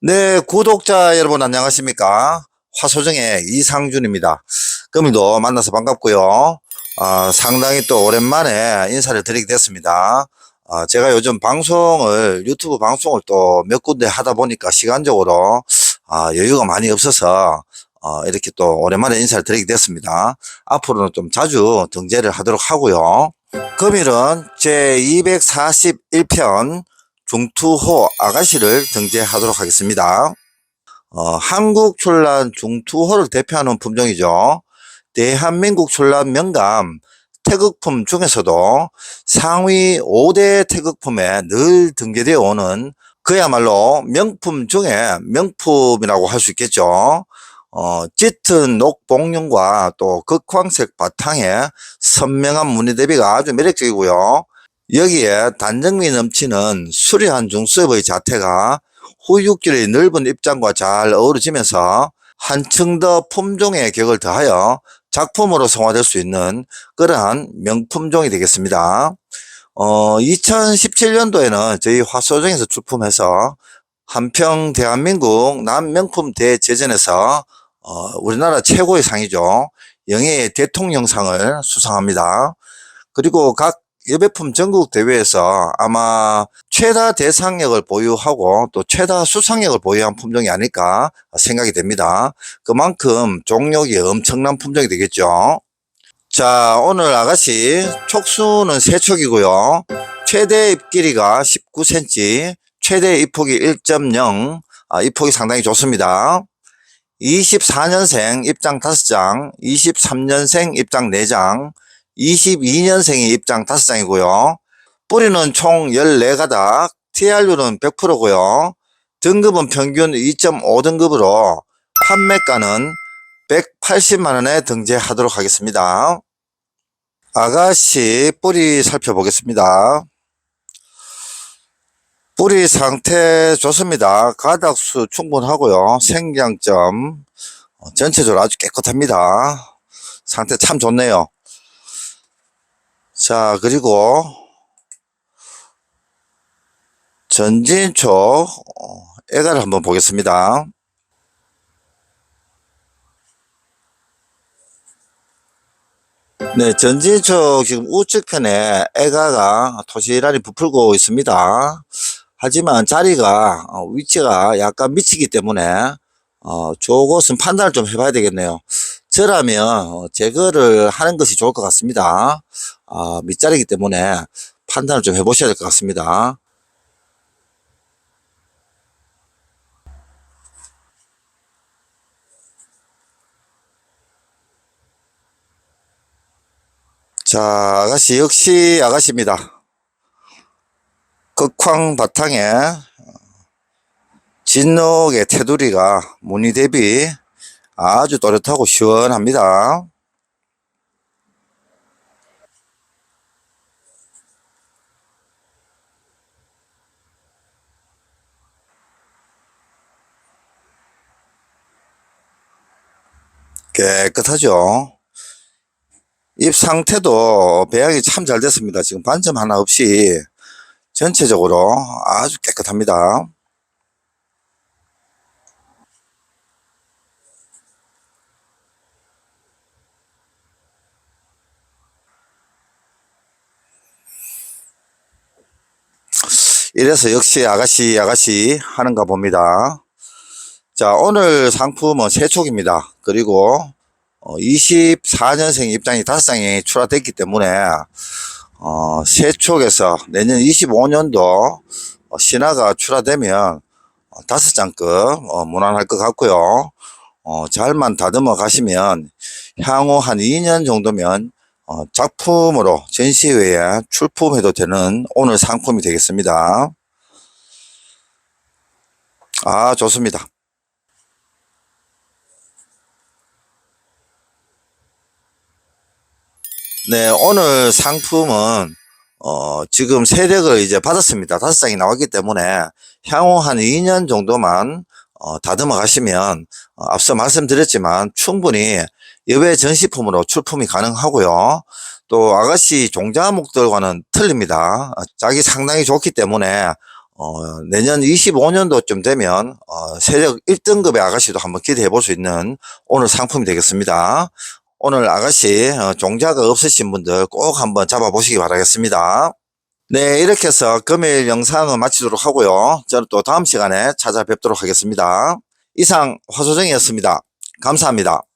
네, 구독자 여러분 안녕하십니까? 화소정의 이상준입니다. 금일도 만나서 반갑고요. 아, 상당히 또 오랜만에 인사를 드리게 됐습니다. 아, 제가 요즘 방송을, 유튜브 방송을 또 몇 군데 하다 보니까 시간적으로 아, 여유가 많이 없어서 어, 이렇게 또 오랜만에 인사를 드리게 됐습니다. 앞으로는 좀 자주 등재를 하도록 하고요. 금일은 제 241편 중투호 아가씨를 등재하도록 하겠습니다. 어, 한국 출란 중투호를 대표하는 품종이죠. 대한민국 출란 명감 태극품 중에서도 상위 5대 태극품에 늘 등재되어 오는 그야말로 명품 중에 명품이라고 할 수 있겠죠. 어, 짙은 녹봉용과 또 극황색 바탕에 선명한 무늬 대비가 아주 매력적이고요. 여기에 단정미 넘치는 수려한 중수업의 자태가 후육질의 넓은 입장과 잘 어우러지면서 한층 더 품종의 격을 더하여 작품으로 성화될 수 있는 그러한 명품종이 되겠습니다. 어, 2017년도에는 저희 화소정에서 출품해서 한평 대한민국 남명품 대제전에서 어, 우리나라 최고의 상이죠. 영예의 대통령상을 수상합니다. 그리고 각 여배품 전국 대회에서 아마 최다 대상력을 보유하고 또 최다 수상력을 보유한 품종이 아닐까 생각이 됩니다. 그만큼 종력이 엄청난 품종이 되겠죠. 자, 오늘 아가씨 촉수는 세 촉이고요. 최대 잎 길이가 19cm, 최대 잎폭이 1.0, 아, 잎폭이 상당히 좋습니다. 24년생 입장 5장, 23년생 입장 4장, 22년생이 입장 5장이고요. 뿌리는 총 14가닥, TR율은 100%고요. 등급은 평균 2.5등급으로 판매가는 180만원에 등재하도록 하겠습니다. 아가씨 뿌리 살펴보겠습니다. 뿌리 상태 좋습니다. 가닥수 충분하고요. 생장점 어, 전체적으로 아주 깨끗합니다. 상태 참 좋네요. 자 그리고 전진초 어, 애가를 한번 보겠습니다. 네, 전진초 지금 우측편에 애가가 토실하니 부풀고 있습니다. 하지만 자리가 어, 위치가 약간 미치기 때문에 어, 저것은 판단을 좀 해봐야 되겠네요. 저라면 어, 제거를 하는 것이 좋을 것 같습니다. 아, 밑자리이기 때문에 판단을 좀 해보셔야 될 것 같습니다. 자, 아가씨 역시 아가씨입니다. 극황 바탕에 진녹의 테두리가 무늬 대비 아주 또렷하고 시원합니다. 깨끗하죠. 잎 상태도 배양이 참 잘 됐습니다. 지금 반점 하나 없이 전체적으로 아주 깨끗합니다. 이래서 역시 아가씨 아가씨 하는가 봅니다. 자 오늘 상품은 세촉입니다. 그리고 24년생 입장이 5장이 출하됐기 때문에 어, 세촉에서 내년 25년도 신화가 출하되면 어, 다섯 장급 어, 무난할 것 같고요. 어, 잘만 다듬어 가시면 향후 한 2년 정도면 어, 작품으로 전시회에 출품해도 되는 오늘 상품이 되겠습니다. 아, 좋습니다. 네, 오늘 상품은 어, 지금 세력을 이제 받았습니다. 다섯 장이 나왔기 때문에 향후 한 2년 정도만 어, 다듬어 가시면 어, 앞서 말씀드렸지만 충분히 예외 전시품으로 출품이 가능하고요. 또 아가씨 종자목들과는 틀립니다. 어, 짝이 상당히 좋기 때문에 어, 내년 25년도쯤 되면 어, 세력 1등급의 아가씨도 한번 기대해 볼 수 있는 오늘 상품이 되겠습니다. 오늘 아가씨 어, 종자가 없으신 분들 꼭 한번 잡아보시기 바라겠습니다. 네, 이렇게 해서 금요일 영상은 마치도록 하고요. 저는 또 다음 시간에 찾아뵙도록 하겠습니다. 이상 화소정이었습니다. 감사합니다.